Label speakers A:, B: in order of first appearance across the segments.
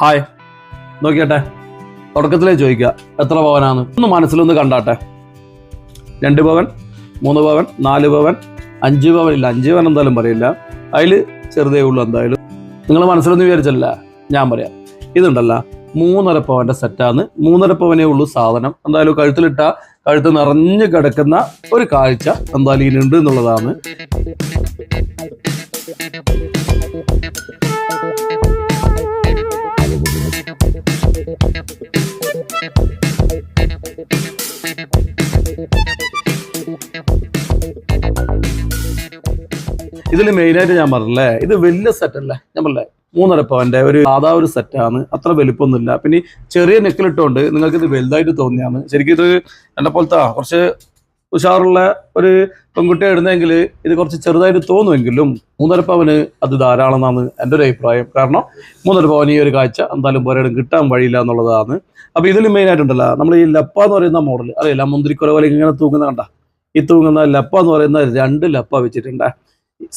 A: Hi. നോക്കിയട്ടെ തുടക്കത്തിലേ ചോദിക്കുക എത്ര പവനാണ് ഒന്ന് മനസ്സിലൊന്ന് കണ്ടാട്ടെ. രണ്ട് പവൻ മൂന്ന് പവൻ നാല് പവൻ അഞ്ച് പവൻ ഇല്ല. അഞ്ച് പവൻ എന്തായാലും പറയില്ല. അതിൽ ചെറുതേ ഉള്ളൂ എന്തായാലും. നിങ്ങൾ മനസ്സിലൊന്ന് വിചാരിച്ചല്ല. ഞാൻ പറയാം. ഇതുണ്ടല്ല മൂന്നര പവന്റെ സെറ്റാണ് മൂന്നര പവനേ ഉള്ളൂ സാധനം. എന്തായാലും കഴുത്തിലിട്ട കഴുത്ത് നിറഞ്ഞു കിടക്കുന്ന ഒരു കാഴ്ച എന്തായാലും ഇതിനുണ്ട് എന്നുള്ളതാണ്. ഇതിൽ മെയിനായിട്ട് ഞാൻ പറഞ്ഞല്ലേ ഇത് വലിയ സെറ്റ് അല്ലേ. ഞാൻ പറഞ്ഞേ മൂന്നര പവന്റെ ഒരു സാധാ ഒരു സെറ്റാണ് അത്ര വലിപ്പമൊന്നുമില്ല. പിന്നെ ചെറിയ നെക്കിലിട്ടുകൊണ്ട് നിങ്ങൾക്ക് ഇത് വലുതായിട്ട് തോന്നിയാണ് ശരിക്കും ഇത് എന്നെ പോലത്തെ കുറച്ച് ഉഷാറുള്ള ഒരു പെൺകുട്ടിയെ ഇടുന്നെങ്കിൽ ഇത് കുറച്ച് ചെറുതായിട്ട് തോന്നുമെങ്കിലും മൂന്നര പവന് അത് ധാരാളം എന്നാണ് എന്റെ ഒരു അഭിപ്രായം. കാരണം മൂന്നര പവൻ ഈ ഒരു കാഴ്ച എന്തായാലും പോരാടും കിട്ടാൻ വഴിയില്ല എന്നുള്ളതാണ്. അപ്പോൾ ഇതിൽ മെയിൻ ആയിട്ടുണ്ടല്ലോ നമ്മൾ ഈ ലപ്പ എന്ന് പറയുന്ന മോഡൽ അറിയില്ല മുന്തിരിക്കുല പോലെ ഇങ്ങനെ തൂങ്ങുന്ന കണ്ട? ഈ തൂങ്ങുന്ന ലപ്പ എന്ന് പറയുന്ന രണ്ട് ലപ്പ വെച്ചിട്ടുണ്ട്.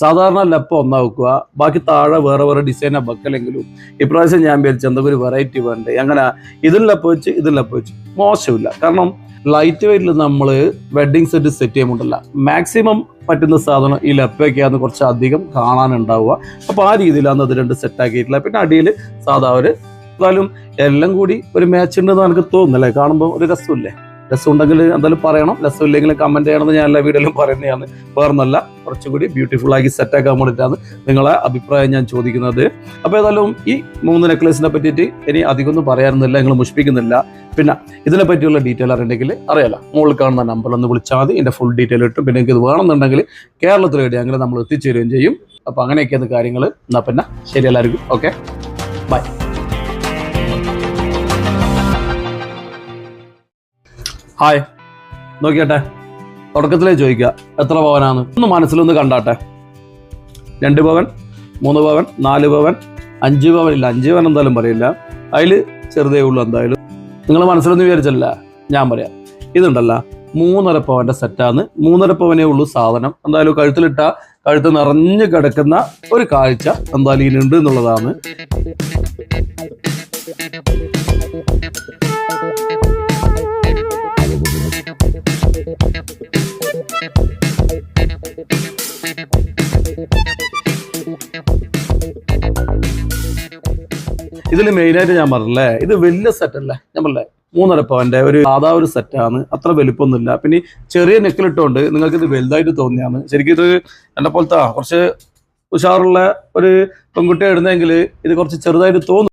A: സാധാരണ ലപ്പ ഒന്നാക്കുക ബാക്കി താഴെ വേറെ വേറെ ഡിസൈനാ വെക്കലെങ്കിലും ഇപ്രാവശ്യം ഞാൻ വിചാരിച്ചു എന്തൊക്കെ ഒരു വെറൈറ്റി വേണ്ടേ. അങ്ങനെ ഇതിൽ ലപ്പ വെച്ച് ഇതിൽ ലപ്പ വെച്ച് മോശമില്ല. കാരണം ലൈറ്റ് വെയിറ്റിൽ നമ്മൾ വെഡ്ഡിങ് സെറ്റ് സെറ്റ് ചെയ്യുമ്പോണ്ടല്ല. മാക്സിമം പറ്റുന്ന സാധനം ഈ ലപ്പയൊക്കെയാണ് കുറച്ച് അധികം കാണാനുണ്ടാവുക. അപ്പോൾ ആ രീതിയിലാണ് അത് രണ്ട് സെറ്റ് ആക്കിയിട്ടുള്ളത് പിന്നെ അടിയിൽ സാധാ ഒരു എന്തായാലും എല്ലാം കൂടി ഒരു മാച്ച് ഉണ്ടെന്ന് എനിക്ക് തോന്നുന്നല്ലേ. കാണുമ്പോൾ ഒരു രസമില്ലേ? രസം ഉണ്ടെങ്കിൽ എന്തായാലും പറയണം. ലെസ് ഇല്ലെങ്കിൽ കമന്റ് ചെയ്യണമെന്ന് ഞാൻ എല്ലാ വീഡിയോയിലും പറയുന്നതാണ്. വേറൊന്നല്ല കുറച്ചുകൂടി ബ്യൂട്ടിഫുൾ ആക്കി സെറ്റ് ആക്കാൻ വേണ്ടിയിട്ടാണ് നിങ്ങളെ അഭിപ്രായം ഞാൻ ചോദിക്കുന്നത്. അപ്പോൾ ഏതായാലും ഈ മൂന്ന് നെക്ലേസിനെ പറ്റിയിട്ട് ഇനി അധികമൊന്നും പറയാനൊന്നുമില്ല നിങ്ങൾ മുഷിപ്പിക്കുന്നില്ല. പിന്നെ ഇതിനെ പറ്റിയുള്ള ഡീറ്റെയിൽ അറിയണമെങ്കിൽ അറിയാലോ മുകളിൽ കാണുന്ന നമ്പർ ഒന്ന് വിളിച്ചാൽ മതി. ഫുൾ ഡീറ്റെയിൽ ഇട്ടും. പിന്നെ എനിക്ക് ഇത് വേണമെന്നുണ്ടെങ്കിൽ കേരളത്തിൽ എവിടെയെങ്കിലും നമ്മൾ എത്തിച്ചേരുകയും ചെയ്യും. അപ്പോൾ അങ്ങനെയൊക്കെയാണ് കാര്യങ്ങൾ എന്നാൽ പിന്നെ ശരി എല്ലാവർക്കും. Okay bye hi. നോക്കിയട്ടെ തുടക്കത്തിലേ ചോദിക്കുക. എത്ര പവനാണ് ഒന്ന് മനസ്സിലൊന്ന് കണ്ടാട്ടെ. രണ്ട് പവൻ മൂന്ന് പവൻ നാല് പവൻ അഞ്ച് പവൻ ഇല്ല. അഞ്ച് പവൻ എന്തായാലും പറയില്ല. അതിൽ ചെറുതേ ഉള്ളൂ എന്തായാലും. നിങ്ങൾ മനസ്സിലൊന്നും വിചാരിച്ചല്ല. ഞാൻ പറയാം. ഇതുണ്ടല്ല. മൂന്നര പവന്റെ സെറ്റാണ് മൂന്നര പവനേ ഉള്ളൂ സാധനം. എന്തായാലും കഴുത്തിലിട്ട കഴുത്ത് നിറഞ്ഞു കിടക്കുന്ന ഒരു കാഴ്ച എന്തായാലും ഇതിനുണ്ട് എന്നുള്ളതാണ്. ഇതിൽ മെയിനായിട്ട് ഞാൻ പറഞ്ഞില്ലേ ഇത് വലിയ സെറ്റ് അല്ലേ? ഞാൻ പറഞ്ഞില്ലേ മൂന്നര പവന്റെ ഒരു സാധാ ഒരു സെറ്റാണ് അത്ര വലിപ്പമൊന്നുമില്ല. പിന്നെ ചെറിയ നെക്കിലിട്ടുകൊണ്ട് നിങ്ങൾക്ക് ഇത് വലുതായിട്ട് തോന്നിയാണ് ശരിക്കും ഇത് എന്നെ പോലത്തെ കുറച്ച് ഉഷാറുള്ള ഒരു പെൺകുട്ടിയെ ഇടുന്നെങ്കിൽ ഇത് കുറച്ച് ചെറുതായിട്ട് തോന്നും.